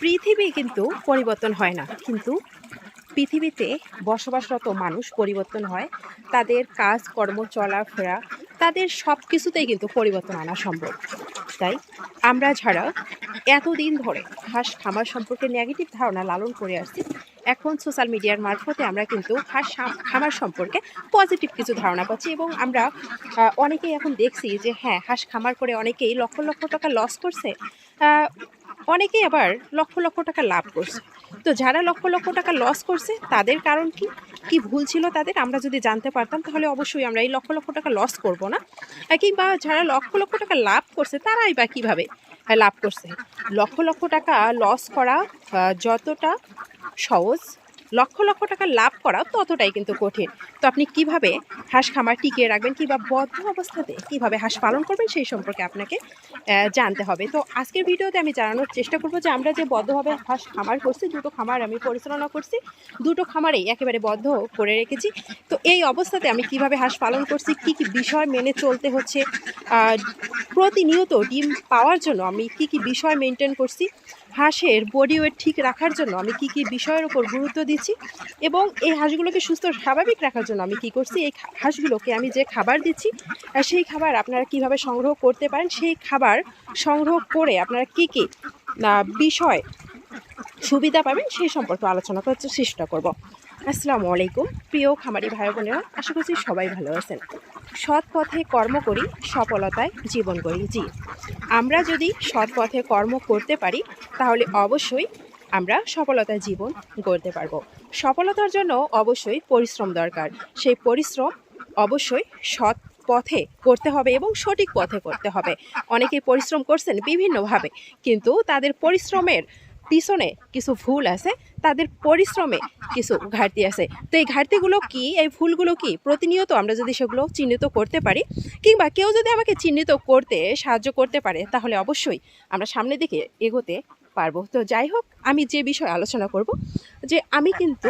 পৃথিবী কিন্তু পরিবর্তন হয় না। কিন্তু পৃথিবীতে বসবাসরত মানুষ পরিবর্তন হয়। তাদের কাজ, কর্ম, চলাফেরা, তাদের সব কিছুতেই কিন্তু পরিবর্তন আনা সম্ভব। তাই আমরা যারা এতদিন ধরে হাঁস খামার সম্পর্কে নেগেটিভ ধারণা লালন করে আসছি, এখন সোশ্যাল মিডিয়ার মারফতে আমরা কিন্তু হাঁস খামার সম্পর্কে পজিটিভ কিছু ধারণা পাচ্ছি এবং আমরা অনেকেই এখন দেখছি যে হ্যাঁ হাঁস খামার করে অনেকেই লক্ষ লক্ষ টাকা লস করছে। অনেকেই আবার লক্ষ লক্ষ টাকা লাভ করছে। তো যারা লক্ষ লক্ষ টাকা লস করছে, তাদের কারণ কি? কি ভুল ছিল তাদের? আমরা যদি জানতে পারতাম, তাহলে অবশ্যই আমরা এই লক্ষ লক্ষ টাকা লস করব না। কিংবা যারা লক্ষ লক্ষ টাকা লাভ করছে, তারাই বা কীভাবে লাভ করছে? লক্ষ লক্ষ টাকা লস করা যতটা সহজ লক্ষ লক্ষ টাকা লাভ করা ততটাই কিন্তু কঠিন। তো আপনি কীভাবে হাঁস খামার টিকিয়ে রাখবেন কিংবা বদ্ধ অবস্থাতে কীভাবে হাঁস পালন করবেন সেই সম্পর্কে আপনাকে জানতে হবে। তো আজকের ভিডিওতে আমি জানানোর চেষ্টা করব যে আমরা যে বদ্ধভাবে হাঁস খামার করছি, দুটো খামার আমি পরিচালনা করছি, দুটো খামারেই একেবারে বদ্ধ করে রেখেছি। তো এই অবস্থাতে আমি কীভাবে হাঁস পালন করছি, কি কি বিষয় মেনে চলতে হচ্ছে প্রতিনিয়ত ডিম পাওয়ার জন্য আমি কি কি বিষয় মেনটেন করছি হাঁসের বডি ওয়েট ঠিক রাখার জন্য আমি কি কি বিষয়ের উপর গুরুত্ব দিচ্ছি এবং এই হাঁসগুলোকে সুস্থ স্বাভাবিক রাখার জন্য আমি কি করছি, এই হাঁসগুলোকে আমি যে খাবার দিচ্ছি সেই খাবার আপনারা কীভাবে সংগ্রহ করতে পারেন, সেই খাবার সংগ্রহ করে আপনারা কি কি বিষয় সুবিধা পাবেন সেই সম্পর্কে আলোচনা করার চেষ্টা করব। আসসালামু আলাইকুম, প্রিয় খামারি ভাই বোনেরা, আশা করছি সবাই ভালো আছেন। সৎ পথে কর্ম করি, সফলতায় জীবন করি। জি। আমরা যদি সৎ পথে কর্ম করতে পারি, তাহলে অবশ্যই আমরা সফলতায় জীবন গড়তে পারব। সফলতার জন্য অবশ্যই পরিশ্রম দরকার। সেই পরিশ্রম অবশ্যই সৎ পথে করতে হবে এবং সঠিক পথে করতে হবে। অনেকেই পরিশ্রম করছেন বিভিন্নভাবে, কিন্তু তাদের পরিশ্রমের পিছনে কিছু ভুল আছে, তাদের পরিশ্রমে কিছু ঘাটতি আছে। তো এই ঘাটতিগুলো কি? এই ভুলগুলো কি? প্রতিনিয়ত আমরা যদি সেগুলো চিহ্নিত করতে পারি, কিংবা কেউ যদি আমাকে চিহ্নিত করতে সাহায্য করতে পারে, তাহলে অবশ্যই আমরা সামনে দিকে এগোতে পারব। তো যাই হোক, আমি যে বিষয়ে আলোচনা করব, যে আমি কিন্তু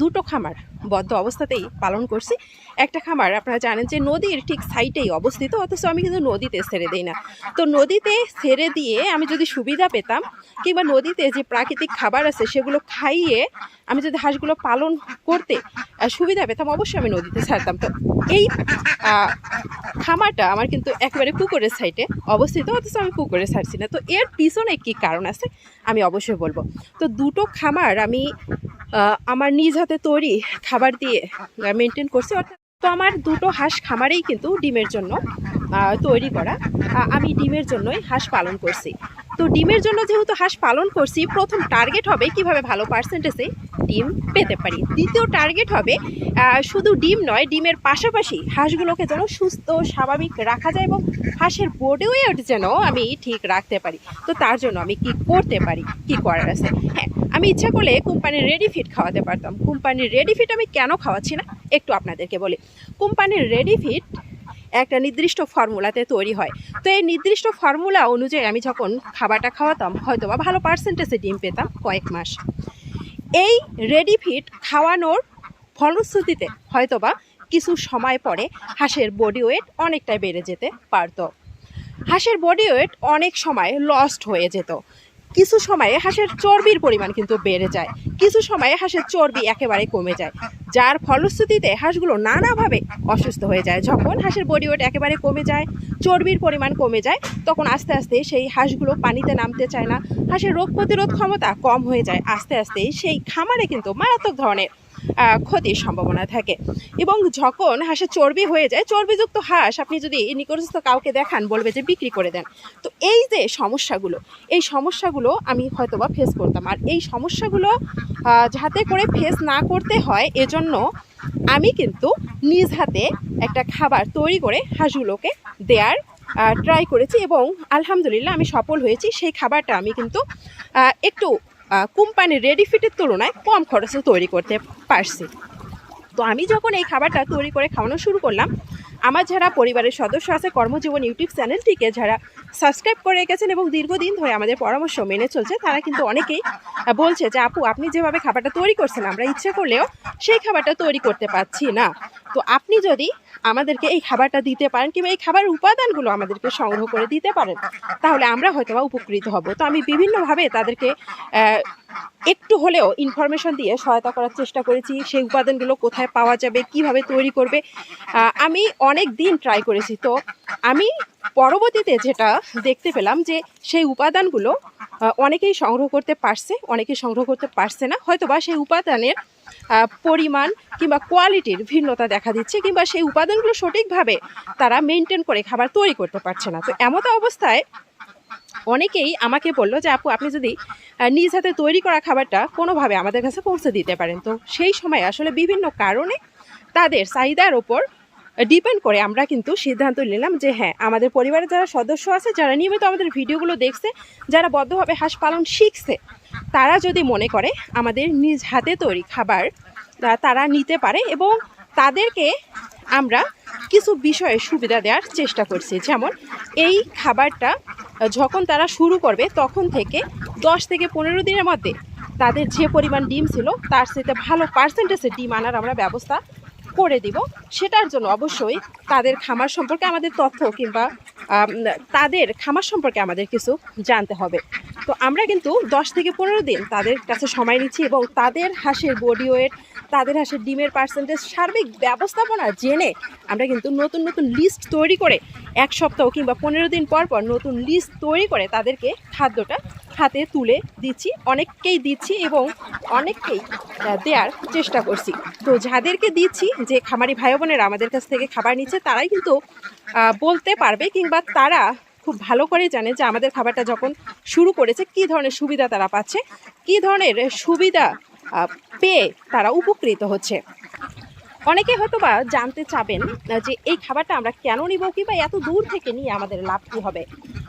দুটো খামার বদ্ধ অবস্থাতেই পালন করছি। একটা খামার আপনারা জানেন যে নদীর ঠিক সাইডেই অবস্থিত, অথচ আমি কিন্তু নদীতে ছেড়ে দিই না। তো নদীতে ছেড়ে দিয়ে আমি যদি সুবিধা পেতাম কিংবা নদীতে যে প্রাকৃতিক খাবার আছে সেগুলো খাইয়ে আমি যদি হাঁসগুলো পালন করতে সুবিধা পেতাম, অবশ্যই আমি নদীতে ছাড়তাম। তো এই খামারটা আমার কিন্তু একেবারে পুকুরের সাইডে অবস্থিত, অথচ আমি পুকুরে ছাড়ছি না। তো এর পিছনে কি কারণ আছে আমি অবশ্যই বলব। তো দুটো খামার আমি আমার নিজ হাতে তৈরি খাবার দিয়ে মেনটেন করছি, অর্থাৎ তো আমার দুটো হাঁস খামারেই কিন্তু ডিমের জন্য তৈরি করা। আমি ডিমের জন্যই হাঁস পালন করছি। তো ডিমের জন্য যেহেতু হাঁস পালন করছি, প্রথম টার্গেট হবে কীভাবে ভালো পার্সেন্টেজে ডিম পেতে পারি? দ্বিতীয় টার্গেট হবে শুধু ডিম নয়, ডিমের পাশাপাশি হাঁসগুলোকে যেন সুস্থ, স্বাভাবিক রাখা যায় এবং হাঁসের বডি ওয়েট যেন আমি ঠিক রাখতে পারি। তো তার জন্য আমি কি করতে পারি? কি করার আছে? হ্যাঁ আমি ইচ্ছা করলে কোম্পানির রেডি ফিট খাওয়াতে পারতাম। কোম্পানির রেডি ফিট আমি কেন খাওয়াচ্ছি না? একটু আপনাদেরকে বলি। কোম্পানির রেডি ফিট একটা নির্দিষ্ট ফর্মুলাতে তৈরি হয়। তো এই নির্দিষ্ট ফর্মুলা অনুযায়ী আমি যখন খাবারটা খাওয়াতাম হয়তো বা ভালো পার্সেন্টেজে ডিম পেতাম কয়েক মাস। এই রেডি ফিট খাওয়ানোর ফলশ্রুতিতে হয়তোবা কিছু সময় পরে হাঁসের বডি ওয়েট অনেকটাই বেড়ে যেতে পারতো। হাঁসের বডি ওয়েট অনেক সময় লস্ট হয়ে যেত। কিছু সময়ে হাঁসের চর্বির পরিমাণ কিন্তু বেড়ে যায়। কিছু সময়ে হাঁসের চর্বি একেবারে কমে যায়। যার ফলশ্রুতিতে হাঁসগুলো নানাভাবে অসুস্থ হয়ে যায়। যখন হাঁসের বডি ওয়েট একেবারে কমে যায়, চর্বির পরিমাণ কমে যায়, তখন আস্তে আস্তে সেই হাঁসগুলো পানিতে নামতে চায় না। হাঁসের রোগ প্রতিরোধ ক্ষমতা কম হয়ে যায়। আস্তে আস্তে সেই খামারে কিন্তু মারাত্মক ধরনের ক্ষতির সম্ভাবনা থাকে। এবং যখন হাঁসের চর্বি হয়ে যায়, চর্বিযুক্ত হাঁস আপনি যদি নিকটস্থ কাউকে দেখান, বলবে যে বিক্রি করে দেন। তো এই যে সমস্যাগুলো, এই সমস্যাগুলো আমি হয়তোবা ফেস করতাম। আর এই সমস্যাগুলো যাতে করে ফেস না করতে হয়, এজন্য আমি কিন্তু নিজ হাতে একটা খাবার তৈরি করে হাঁসগুলোকে দেওয়ার ট্রাই করেছি এবং আলহামদুলিল্লাহ আমি সফল হয়েছি। সেই খাবারটা আমি কিন্তু একটু কোম্পানির রেডি ফিটের তুলনায় কম খরচে তৈরি করতে পারছি। তো আমি যখন এই খাবারটা তৈরি করে খাওয়ানো শুরু করলাম, আমার যারা পরিবারের সদস্য আছে, কর্মজীবন ইউটিউব চ্যানেলটিকে যারা সাবস্ক্রাইব করে রেখেছেন এবং দীর্ঘদিন ধরে আমাদের পরামর্শ মেনে চলছে, তারা কিন্তু অনেকেই বলছে যে, আপু, আপনি যেভাবে খাবারটা তৈরি করছেন, আমরা ইচ্ছে করলেও সেই খাবারটা তৈরি করতে পারছি না। তো আপনি যদি আমাদেরকে এই খাবারটা দিতে পারেন কিংবা এই খাবার উপাদানগুলো আমাদেরকে সংগ্রহ করে দিতে পারেন, তাহলে আমরা হয়তো উপকৃত হব। তো আমি বিভিন্নভাবে তাদেরকে একটু হলেও ইনফরমেশন দিয়ে সহায়তা করার চেষ্টা করেছি, সেই উপাদানগুলো কোথায় পাওয়া যাবে, কীভাবে তৈরি করবে। আমি অনেক দিন ট্রাই করেছি। তো আমি পরবর্তীতে যেটা দেখতে পেলাম যে সেই উপাদানগুলো অনেকেই সংগ্রহ করতে পারছে, অনেকেই সংগ্রহ করতে পারছে না। হয়তো বা সেই উপাদানের পরিমাণ কিংবা কোয়ালিটির ভিন্নতা দেখা দিচ্ছে কিংবা সেই উপাদানগুলো সঠিকভাবে তারা মেনটেন করে খাবার তৈরি করতে পারছে না। তো এমতো অবস্থায় অনেকেই আমাকে বলল যে, আপু, আপনি যদি নিজ হাতে তৈরি করা খাবারটা কোনোভাবে আমাদের কাছে পৌঁছে দিতে পারেন। তো সেই সময় আসলে বিভিন্ন কারণে তাদের চাহিদার ওপর ডিপেন্ড করে, আমরা কিন্তু সিদ্ধান্ত নিলাম যে হ্যাঁ আমাদের পরিবারের যারা সদস্য আছে, যারা নিয়মিত আমাদের ভিডিওগুলো দেখছে, যারা বদ্ধভাবে হাঁস পালন শিখছে, তারা যদি মনে করে আমাদের নিজ হাতে তৈরি খাবার তারা নিতে পারে এবং তাদেরকে আমরা কিছু বিষয়ে সুবিধা দেওয়ার চেষ্টা করছি। যেমন এই খাবারটা যখন তারা শুরু করবে, তখন থেকে দশ থেকে পনেরো দিনের মধ্যে তাদের যে পরিমাণ ডিম ছিল, তার সাথে ভালো পার্সেন্টেজের ডিম আনার আমরা ব্যবস্থা করে দিব, সেটার জন্য অবশ্যই তাদের খামার সম্পর্কে আমাদের তথ্য কিংবা তাদের খামার সম্পর্কে আমাদের কিছু জানতে হবে। তো আমরা কিন্তু দশ থেকে পনেরো দিন তাদের কাছে সময় নিচ্ছি এবং তাদের হাঁসের বডি ওয়েট তাদের হাঁসের ডিমের পার্সেন্টেজ সার্বিক ব্যবস্থাপনা জেনে আমরা কিন্তু নতুন নতুন লিস্ট তৈরি করে এক সপ্তাহ কিংবা পনেরো দিন পর পর নতুন লিস্ট তৈরি করে তাদেরকে খাদ্যটা হাতে তুলে দিচ্ছি, অনেককেই দিচ্ছি এবং অনেককেই দেওয়ার চেষ্টা করছি। তো যাদেরকে দিচ্ছি, যে খামারি ভাই বোনেরা আমাদের কাছ থেকে খাবার নিচ্ছে, তারাই কিন্তু বলতে পারবে কিংবা তারা খুব ভালো করে জানে যে আমাদের খাবারটা যখন শুরু করেছে, কি ধরনের সুবিধা তারা পাচ্ছে, কি ধরনের সুবিধা পেয়ে তারা উপকৃত হচ্ছে। অনেকে হয়তো বা জানতে চাবেন যে এই খাবারটা আমরা কেন নিব কিংবা এত দূর থেকে নিয়ে আমাদের লাভ কী হবে?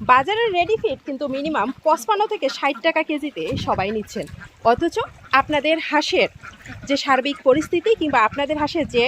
বাজারের রেডি ফিট কিন্তু মিনিমাম পঁচপান্ন থেকে ষাট টাকা কেজিতে সবাই নিচ্ছেন। অথচ আপনাদের হাঁসের যে সার্বিক পরিস্থিতি কিংবা আপনাদের হাঁসের যে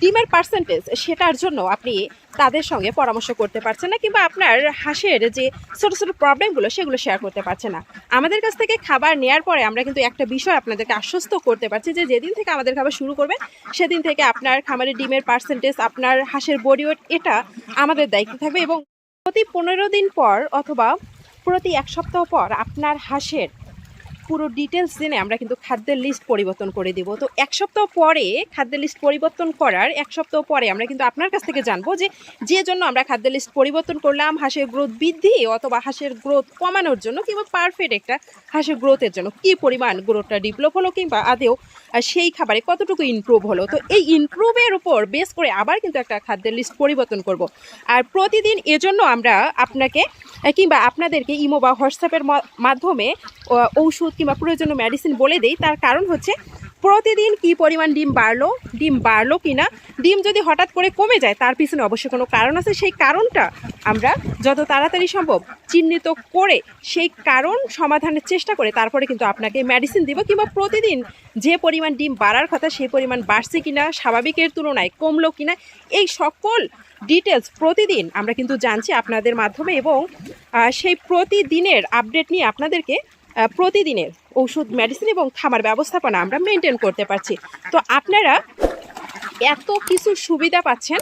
ডিমের পার্সেন্টেজ সেটার জন্য আপনি তাদের সঙ্গে পরামর্শ করতে পারছেন না কিংবা আপনার হাঁসের যে ছোটো ছোটো প্রবলেমগুলো সেগুলো শেয়ার করতে পারছেন না। আমাদের কাছ থেকে খাবার নেওয়ার পরে আমরা কিন্তু একটা বিষয় আপনাদেরকে আশ্বস্ত করতে পারছি যে, যেদিন থেকে আমাদের খাবার শুরু করবেন সেদিন থেকে আপনার খামারের ডিমের পার্সেন্টেজ আপনার হাঁসের বডি ওয়েট এটা আমাদের দায়িত্ব থাকবে এবং প্রতি পনেরো দিন পর অথবা প্রতি এক সপ্তাহ পর আপনার হাঁসের পুরো ডিটেলস জেনে আমরা কিন্তু খাদ্যের লিস্ট পরিবর্তন করে দিব। তো এক সপ্তাহ পরে খাদ্যের লিস্ট পরিবর্তন করার এক সপ্তাহ পরে আমরা কিন্তু আপনার কাছ থেকে জানব যে যে জন্য আমরা খাদ্যের লিস্ট পরিবর্তন করলাম, হাঁসের গ্রোথ বৃদ্ধি অথবা হাঁসের গ্রোথ কমানোর জন্য কিংবা পারফেক্ট একটা হাঁসের গ্রোথের জন্য কি পরিমাণ গ্রোথটা ডেভেলপ হলো কিংবা আদেও সেই খাবারে কতটুকু ইমপ্রুভ হলো। তো এই ইমপ্রুভের উপর বেস করে আবার কিন্তু একটা খাদ্যের লিস্ট পরিবর্তন করব। আর প্রতিদিন এজন্য আমরা আপনাকে, কিংবা আপনাদেরকে ইমো বা হোয়াটসঅ্যাপের মাধ্যমে ঔষধ কিংবা প্রয়োজনীয় মেডিসিন বলে দেই, তার কারণ হচ্ছে প্রতিদিন কি পরিমাণ ডিম বাড়লো ডিম বাড়লো কি না ডিম যদি হঠাৎ করে কমে যায়, তার পিছনে অবশ্যই কোনো কারণ আছে। সেই কারণটা আমরা যত তাড়াতাড়ি সম্ভব চিহ্নিত করে সেই কারণ সমাধানের চেষ্টা করে তারপরে কিন্তু আপনাকে মেডিসিন দিব কিংবা প্রতিদিন যে পরিমাণ ডিম বাড়ার কথা সেই পরিমাণ বাড়ছে কি না স্বাভাবিকের তুলনায় কমলো কি না এই সকল ডিটেলস প্রতিদিন আমরা কিন্তু জানছি আপনাদের মাধ্যমে এবং সেই প্রতিদিনের আপডেট নিয়ে আপনাদেরকে প্রতিদিনের ওষুধ মেডিসিন এবং খামার ব্যবস্থাপনা আমরা মেনটেন করতে পারছি। তো আপনারা এত কিছু সুবিধা পাচ্ছেন,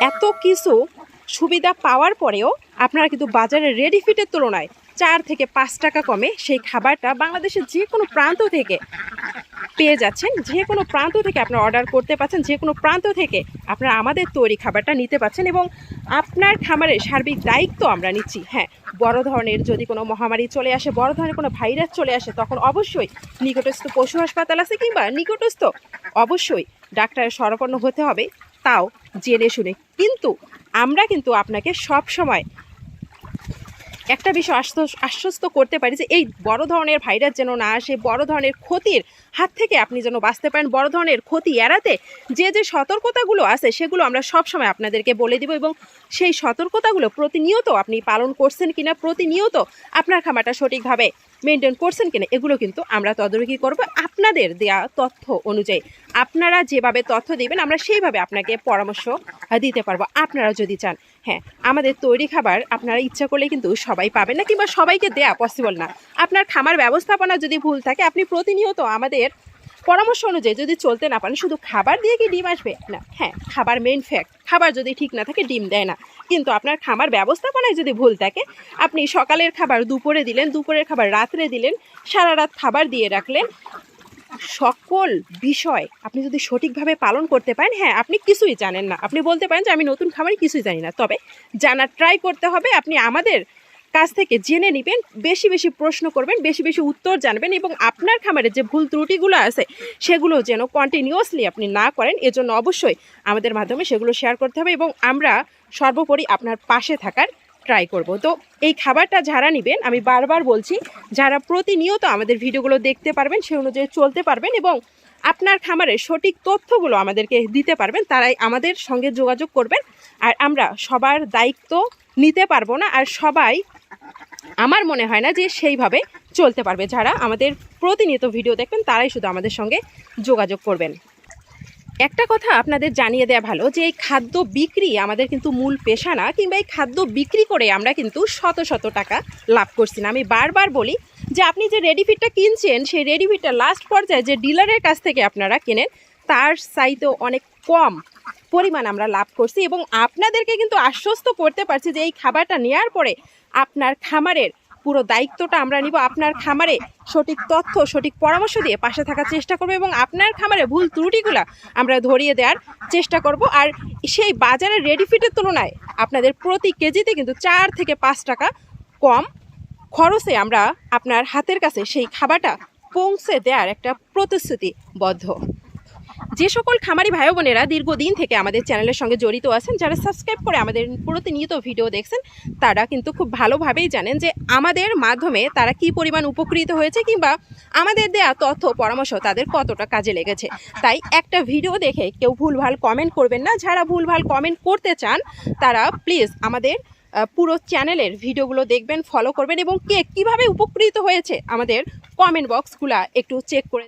এত কিছু সুবিধা পাওয়ার পরেও আপনারা কিন্তু বাজারের রেডি ফিটের তুলনায় চার থেকে পাঁচ টাকা কমে সেই খাবারটা বাংলাদেশের যে কোনো প্রান্ত থেকে পেয়ে যাচ্ছেন, যে কোনো প্রান্ত থেকে আপনারা অর্ডার করতে পারছেন যে কোনো প্রান্ত থেকে আপনারা আমাদের তৈরি খাবারটা নিতে পারছেন এবং আপনার খামারের সার্বিক দায়িত্ব আমরা নিচ্ছি। হ্যাঁ বড় ধরনের যদি কোনো মহামারী চলে আসে, বড় ধরনের কোনো ভাইরাস চলে আসে, তখন অবশ্যই নিকটস্থ পশু হাসপাতাল আছে কিংবা নিকটস্থ অবশ্যই ডাক্তারের শরণাপন্ন হতে হবে, তাও জেনে শুনে। কিন্তু আমরা কিন্তু আপনাকে সব সময় একটা বিষয় আশ্বাস- আশ্বস্ত করতে পারি যে এই বড় ধরনের ভাইরাস যেন না আসে, বড় ধরনের ক্ষতির হাত থেকে আপনি যেন বাঁচতে পারেন, বড় ধরনের ক্ষতি এড়াতে যে যে সতর্কতাগুলো আছে সেগুলো আমরা সব সময় আপনাদেরকে বলে দিব এবং সেই সতর্কতাগুলো প্রতিনিয়ত আপনি পালন করছেন কিনা, প্রতিনিয়ত আপনার খামারটা সঠিকভাবে মেনটেন করছেন কিনা, এগুলো কিন্তু আমরা তদারকি করব। আপনাদের দেয়া তথ্য অনুযায়ী আপনারা যেভাবে তথ্য দিবেন, আমরা সেইভাবে আপনাকে পরামর্শ দিতে পারব। আপনারা যদি চান হ্যাঁ আমাদের তৈরি খাবার আপনারা ইচ্ছা করলে কিন্তু সবাই পাবেন না কিংবা সবাইকে দেয়া পসিবল না। আপনার খামার ব্যবস্থাপনা যদি ভুল থাকে, আপনি প্রতিনিয়ত আমাদের পরামর্শ অনুযায়ী যদি চলতে না পারেন শুধু খাবার দিয়ে কি ডিম আসবে? না হ্যাঁ খাবার মেন ফ্যাক্ট খাবার যদি ঠিক না থাকে, ডিম দেয় না। কিন্তু আপনার খাবার ব্যবস্থাপনায় যদি ভুল থাকে, আপনি সকালের খাবার দুপুরে দিলেন, দুপুরের খাবার রাত্রে দিলেন, সারা রাত খাবার দিয়ে রাখলেন, সকল বিষয় আপনি যদি সঠিকভাবে পালন করতে পারেন হ্যাঁ আপনি কিছুই জানেন না। আপনি বলতে পারেন যে, আমি নতুন খাবারই কিছুই জানি না। তবে জানার ট্রাই করতে হবে, আপনি আমাদের কাছ থেকে জেনে নেবেন, বেশি বেশি প্রশ্ন করবেন, বেশি বেশি উত্তর জানবেন এবং আপনার খামারে যে ভুল ত্রুটিগুলো আছে, সেগুলো যেন কন্টিনিউয়াসলি আপনি না করেন, এজন্য অবশ্যই আমাদের মাধ্যমে সেগুলো শেয়ার করতে হবে এবং আমরা সর্বোপরি আপনার পাশে থাকার ট্রাই করব। তো এই খাবারটা যারা নেবেন, আমি বারবার বলছি, যারা প্রতিনিয়ত আমাদের ভিডিওগুলো দেখতে পারবেন, সে অনুযায়ী চলতে পারবেন এবং আপনার খামারের সঠিক তথ্যগুলো আমাদেরকে দিতে পারবেন, তারাই আমাদের সঙ্গে যোগাযোগ করবেন। আর আমরা সবার দায়িত্ব নিতে পারব না, আর সবাই আমার মনে হয় না যে সেইভাবে চলতে পারবে। যারা আমাদের প্রতিনিয়ত ভিডিও দেখবেন, তারাই শুধু আমাদের সঙ্গে যোগাযোগ করবেন। একটা কথা আপনাদের জানিয়ে দেওয়া ভালো যে এই খাদ্য বিক্রি আমাদের কিন্তু মূল পেশা না, কিংবা এই খাদ্য বিক্রি করে আমরা কিন্তু শত শত টাকা লাভ করছি না। আমি বারবার বলি যে আপনি যে রেডি রেডিফিটটা কিনছেন, সেই রেডিফিটটা লাস্ট পর্যায়ে যে ডিলারের কাছ থেকে আপনারা কেনেন, তার চাইতেও অনেক কম পরিমাণ আমরা লাভ করছি এবং আপনাদেরকে কিন্তু আশ্বস্ত করতে পারছি যে এই খাবারটা নেওয়ার পরে আপনার খামারের পুরো দায়িত্বটা আমরা নিব, আপনার খামারে সঠিক তথ্য, সঠিক পরামর্শ দিয়ে পাশে থাকার চেষ্টা করব এবং আপনার খামারে ভুল ত্রুটিগুলো আমরা ধরিয়ে দেওয়ার চেষ্টা করব। আর সেই বাজারের রেডিফিটের তুলনায় আপনাদের প্রতি কেজিতে কিন্তু চার থেকে পাঁচ টাকা কম খরচে আমরা আপনার হাতের কাছে সেই খাবারটা পৌঁছে দেওয়ার একটা প্রতিশ্রুতিবদ্ধ। যে সকল খামারি ভাই বোনেরা দীর্ঘদিন থেকে আমাদের চ্যানেলের সঙ্গে জড়িত আছেন, যারা সাবস্ক্রাইব করে আমাদের প্রতিনিয়ত ভিডিও দেখছেন, তারা কিন্তু খুব ভালোভাবেই জানেন যে আমাদের মাধ্যমে তারা কি পরিমাণ উপকৃত হয়েছে কিংবা আমাদের দেয়া তথ্য, পরামর্শ তাদের কতটা কাজে লেগেছে। তাই একটা ভিডিও দেখে কেউ ভুলভাল কমেন্ট করবেন না। যারা ভুলভাল কমেন্ট করতে চান, তারা প্লিজ আমাদের পুরো চ্যানেলের ভিডিওগুলো দেখবেন ফলো করবেন এবং কে কীভাবে উপকৃত হয়েছে আমাদের কমেন্ট বক্সগুলা একটু চেক করে